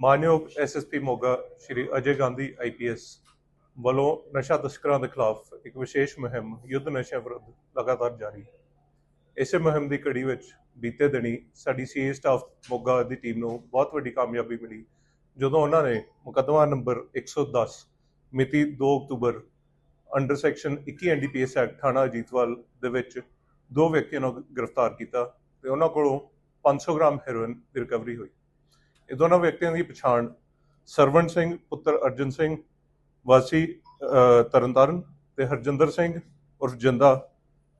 ਮਾਨਯੋਗ SSP Moga Shri Ajay Gandhi IPS ਵੱਲੋਂ ਨਸ਼ਾ ਤਸਕਰਾਂ ਦੇ ਖਿਲਾਫ ਇੱਕ ਵਿਸ਼ੇਸ਼ ਮੁਹਿੰਮ, ਯੁੱਧ ਨਸ਼ਾ ਵਿਰੁੱਧ ਲਗਾਤਾਰ ਜਾਰੀ। ਇਸੇ ਮੁਹਿੰਮ ਦੀ ਕੜੀ ਵਿੱਚ ਬੀਤੇ ਦਿਨੀ ਸਾਡੀ ਸੀਏ ਸਟਾਫ ਮੋਗਾ ਦੀ ਟੀਮ ਨੂੰ ਬਹੁਤ ਵੱਡੀ ਕਾਮਯਾਬੀ ਮਿਲੀ, ਜਦੋਂ ਉਹਨਾਂ ਨੇ ਮੁਕੱਦਮਾ ਨੰਬਰ 110 ਮਿਤੀ 2 ਅਕਤੂਬਰ ਅੰਡਰ ਸੈਕਸ਼ਨ 21 ਐਨਡੀਪੀਐਸ ਐਕਟ ਥਾਣਾ ਅਜੀਤਵਾਲ ਦੇ ਵਿੱਚ ਦੋ ਵਿਅਕਤੀਆਂ ਨੂੰ ਗ੍ਰਿਫਤਾਰ ਕੀਤਾ ਤੇ ਉਹਨਾਂ ਕੋਲੋਂ 500 ਗ੍ਰਾਮ ਹੈਰੋਇਨ ਦੀ ਰਿਕਵਰੀ ਹੋਈ। ਇਹ ਦੋਨੋਂ ਵਿਅਕਤੀਆਂ ਦੀ ਪਛਾਣ ਸਰਵਣ ਸਿੰਘ ਪੁੱਤਰ ਅਰਜਨ ਸਿੰਘ ਵਾਸੀ ਤਰਨਤਾਰਨ ਤੇ ਹਰਜਿੰਦਰ ਸਿੰਘ ਉਰਫ ਜਿੰਦਾ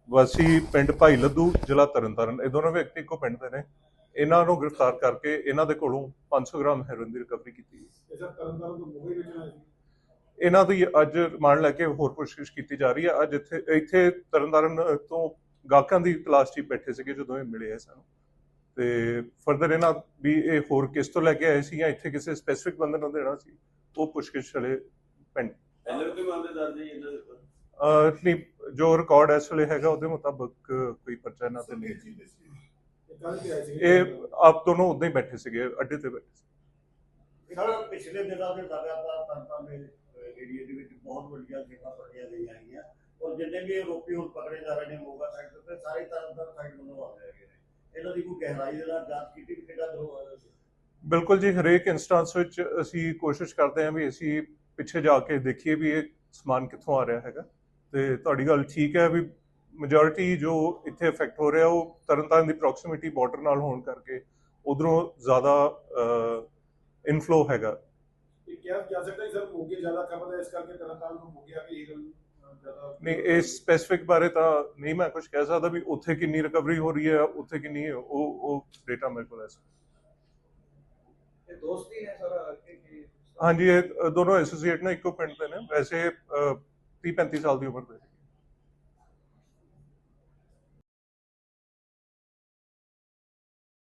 ਵਾਸੀ ਪਿੰਡ ਭਾਈ ਲੱਦੂ ਜ਼ਿਲ੍ਹਾ ਤਰਨਤਾਰਨ। ਇਹ ਦੋਨੋਂ ਵਿਅਕਤੀ ਇੱਕੋ ਪਿੰਡ ਦੇ ਨੇ। ਇਹਨਾਂ ਨੂੰ ਗ੍ਰਿਫਤਾਰ ਕਰਕੇ ਇਹਨਾਂ ਦੇ ਕੋਲੋਂ 500 ਗ੍ਰਾਮ ਹੈਰੋਇਨ ਦੀ ਰਿਕਵਰੀ ਕੀਤੀ ਹੈ ਸੀ? ਇਹਨਾਂ ਦੀ ਅੱਜ ਰਿਮਾਂਡ ਲੈ ਕੇ ਹੋਰ ਪੁੱਛਗਿੱਛ ਕੀਤੀ ਜਾ ਰਹੀ ਹੈ। ਅੱਜ ਇੱਥੇ ਇੱਥੇ ਤਰਨਤਾਰਨ ਤੋਂ ਗਾਹਕਾਂ ਦੀ ਤਲਾਸ਼ 'ਚ ਬੈਠੇ ਸੀਗੇ ਜਦੋਂ ਇਹ ਮਿਲੇ ਸਾਨੂੰ। ਤੇ ਫਰਦਰ ਇਹਨਾਂ ਵੀ ਇਹ ਹੋਰ ਕਿਸ ਤੋਂ ਲੈ ਕੇ ਆਏ ਸੀ ਜਾਂ ਇੱਥੇ ਕਿਸੇ ਸਪੈਸੀਫਿਕ ਬੰਦੇ ਨੂੰ ਦੇਣਾ ਸੀ ਉਹ ਪੁੱਛਗਿੱਛ ਵਾਲੇ ਪਿੰਡ ਪਹਿਲੇ ਵੀ ਮਾਮਲੇ ਦਰਜ ਜੀ ਇਹਨਾਂ ਦੇ ਉੱਪਰ? ਅਹ ਨਹੀਂ ਜੋ ਰਿਕਾਰਡ ਇਸ ਵੇਲੇ ਹੈਗਾ ਉਹਦੇ ਮੁਤਾਬਕ ਕੋਈ ਪਰਚਾ ਇਹਨਾਂ ਤੇ ਨਹੀਂ। ਇਹ ਕੱਲ ਕੀ ਆਈ ਸੀ। ਇਹ ਆਪ ਦੋਨੋਂ ਉਦਾਂ ਹੀ ਬੈਠੇ ਸੀਗੇ ਅੱਡੇ ਤੇ ਬੈਠੇ ਸੀ। ਸਰ ਪਿਛਲੇ ਦਿਨਾਂ ਦੇ ਲਗਾਤਾਰ ਤੰਤਾਂ ਦੇ ਏਰੀਆ ਦੇ ਵਿੱਚ ਬਹੁਤ ਵੱਡੀਆਂ ਖੇਤਾਂ ਪੜੀਆਂ ਗਈਆਂ ਹੈਗੀਆਂ। ਔਰ ਜਿੰਨੇ ਵੀ ਆਰੋਪੀ ਹੁਣ ਪਕੜੇ ਜਾ ਰਹੇ ਨੇ ਮੋਗਾ ਸਾਈਡ ਤੇ ਸਾਰੇ ਤਰ੍ਹਾਂ ਸਾਈਡ ਵੱਲੋਂ ਆ ਰਹੇ ਇਹਨਾਂ ਦੀ ਕੋਈ ਗਹਿਰਾਈ ਦੇ ਨਾਲ ਜਾਂਚ ਕੀਤੀ ਵੀ ਕਿਹੜਾ ਗਰੋਹ ਹੋਇਆ ਸੀ? ਬਿਲਕੁਲ ਜੀ ਹਰੇਕ ਇਨਸਟੈਂਸ ਵਿੱਚ ਅਸੀਂ ਕੋਸ਼ਿਸ਼ ਕਰਦੇ ਹਾਂ ਵੀ ਅਸੀਂ ਪਿੱਛੇ ਜਾ ਕੇ ਦੇਖੀਏ ਵੀ ਇਹ ਸਮਾਨ ਕਿੱਥੋਂ ਆ ਰਿਹਾ ਹੈਗਾ। ਤੇ ਤੁਹਾਡੀ ਗੱਲ ਠੀਕ ਹੈ ਵੀ ਮੈਜੋਰਿਟੀ ਜੋ ਇੱਥੇ ਇਫੈਕਟ ਹੋ ਰਿਹਾ ਉਹ ਤਰਨਤਾਰਨ ਦੀ ਪ੍ਰੋਕਸੀਮਿਟੀ ਬਾਰਡਰ ਨਾਲ ਹੋਣ ਕਰਕੇ ਉਧਰੋਂ ਜ਼ਿਆਦਾ ਇਨਫਲੋ ਹੈਗਾ। ਇਹ ਕਿਹਾ ਜਾ ਸਕਦਾ ਹੈ ਸਰ ਮੋਗੇ ਜ਼ਿਆਦਾ ਖਪਤ ਹੈ ਇਸ ਕਰਕੇ ਤਰਨ ਤਾਰਨ ਤੋਂ ਮੋਗੇ ਆ ਕੇ ਹੀਰੋ ਜ਼ਿਆਦਾ ਨਹੀਂ ਇਸ ਸਪੈਸੀਫਿਕ ਬਾਰੇ ਤਾਂ ਨਹੀਂ ਮੈਂ ਕੁਝ ਕਹਿ ਸਕਦਾ ਵੀ ਉੱਥੇ ਕਿੰਨੀ ਰਿਕਵਰੀ ਹੋ ਰਹੀ ਹੈ ਉੱਥੇ ਕਿੰਨੀ ਹੈ, ਉਹ ਉਹ ਡੇਟਾ ਮੇਰੇ ਕੋਲ ਹੈ ਇਹ ਦੋਸਤੀ ਹੈ ਸਾਰਾ ਹਾਂਜੀ ਇਹ ਦੋਨੋਂ ਐਸੋਸੀਏਟ ਨੇ ਇੱਕੋ ਪਿੰਡ ਦੇ ਨੇ। ਵੈਸੇ 30 35 ਸਾਲ ਦੀ ਉਮਰ ਦੇ